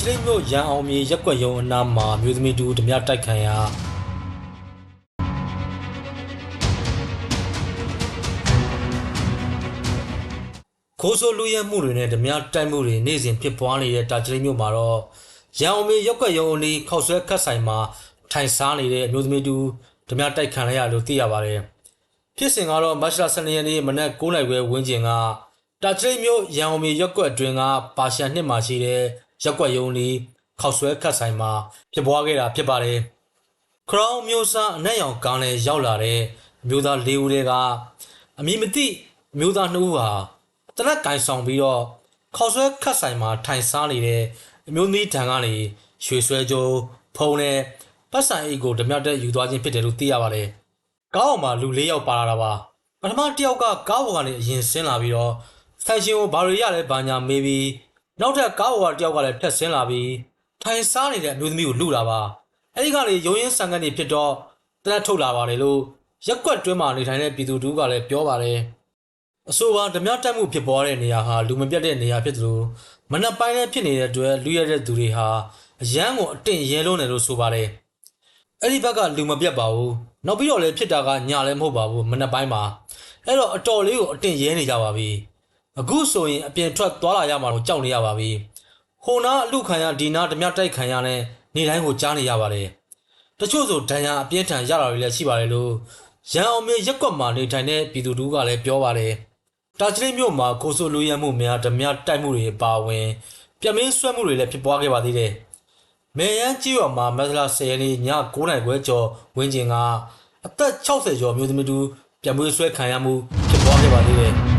ချလိမြို့ရန်အောင်မြေရက်ကွက်ရုံအနားမှာမြို့သမီးတူဓမြတိုက်ခံရခိုးဆိုလူရဲမှုတွေနဲ့ဓမြတိုက်မှုတွေနေ့စဉ်ဖြစ်ပွားနေတဲ့တာချလိမြို့မှာတော့ရန်အောင်မြေရက်ကွက်ရုံအနီးခောက်ဆွဲခတ်ဆိုင်မှာထိုင်စားနေတဲ့အမျိုးသမီးတူဓမြတိုက်ခံရလို့သိရပါတယ်ဖြစ်စဉ်ကတော့မတ်လ12ရက်နေ့မနက်9:00နာရီဝန်းကျင်ကတာချလိမြို့ရန်အောင်မြေရက်ကွက်အတွင်းကပါရှန်နှစ်မှာရှိတဲ့ ရက်ကွက်ရုံအနီးခောက်ဆွဲခတ်ဆိုင်မှာဖြစ်ပွားခဲ့တာဖြစ်ပါတယ်ခရောင်းမျိုးစားအနက်ရောင်ကားနဲ့ရောက်လာတဲ့အမျိုးသား၄ဦးတွေကအမည်မသိအမျိုးသားနှစ်ဦးဟာတနက်ကင်ဆောင်ပြီးတော့ခေါက်ဆွဲခတ်ဆိုင်မှာထိုင်စားနေတဲ့အမျိုးသမီးထံကနေရွှေဆွဲကြိုးဖုံနဲ့ပတ်ဆိုင်အိတ်ကိုဓမြတက်ယူသွားခြင်းဖြစ်တယ်လို့သိရပါတယ်။ကားပေါ်မှာလူ၄ယောက်ပါလာတာပါ။ပထမတစ်ယောက်ကကားပေါ်ကနေအရင်ဆင်းလာပြီးတော့ဆိုင်ရှင်ကိုဘာတွေရလဲဘာညာမေးပြီး နောက်ထပ်ကားပေါ်ကတစ်ယောက်ကလည်းထက်ဆင်းလာပြီးထိုင်စားနေတဲ့အမျိုးသမီးကိုလူတာပါ။အဲဒီကနေရုံရင်းဆန်ကနေဖြစ်တော့တနက်ထုတ်လာပါတယ်လို့ရက်ကွက်တွင်းမှာနေထိုင်တဲ့ပြည်သူတူကလည်းပြောပါတယ်။အဆိုပါဓမြတက်မှုဖြစ်ပေါ်တဲ့နေရာဟာလူမပြတ်တဲ့နေရာဖြစ်သလိုမနက်ပိုင်းလည်းဖြစ်နေတဲ့အတွက်လူရတဲ့သူတွေဟာအရန်ကိုအတင့်ရဲလုံးတယ်လို့ဆိုပါတယ်။အဲ့ဒီဘက်ကလူမပြတ်ပါဘူး။နောက်ပြီးတော့လည်းဖြစ်တာကညလည်းမဟုတ်ပါဘူးမနက်ပိုင်းမှာအဲ့တော့အတော်လေးကိုအတင့်ရဲနေကြပါပြီ။ အခုဆိုရင်အပြင်ထွက်သွားလာရမှာတော့ကြောက်နေရပါပြီ။ဟိုနာအလူခံရဒီနာဓမြတိုက်ခံရနဲ့နေတိုင်းကိုကြားနေရပါတယ်။တချို့ဆိုဒဏ်ရာအပြင်းထန်ရတာတွေလည်းရှိပါတယ်လို့ရန်အောင်မြေရက်ကွက်မှာနေထိုင်တဲ့ပြည်သူတို့ကလည်းပြောပါတယ်။တာချလိမြို့မှာကိုဆိုလူရဲမှုများဓမြတိုက်မှုတွေအပါအဝင်ပြမင်းဆွဲမှုတွေလည်းဖြစ်ပွားခဲ့ပါသေးတယ်။မေယန်းကြီးရွာမှာမက်သလာ10ရက်နေ့ည9:00နာရီခွဲကျော်ဝင်းကျင်ကအသက်60ကျော်မျိုးသမီးတူပြမွေးဆွဲခံရမှုဖြစ်ပွားခဲ့ပါသေးတယ်။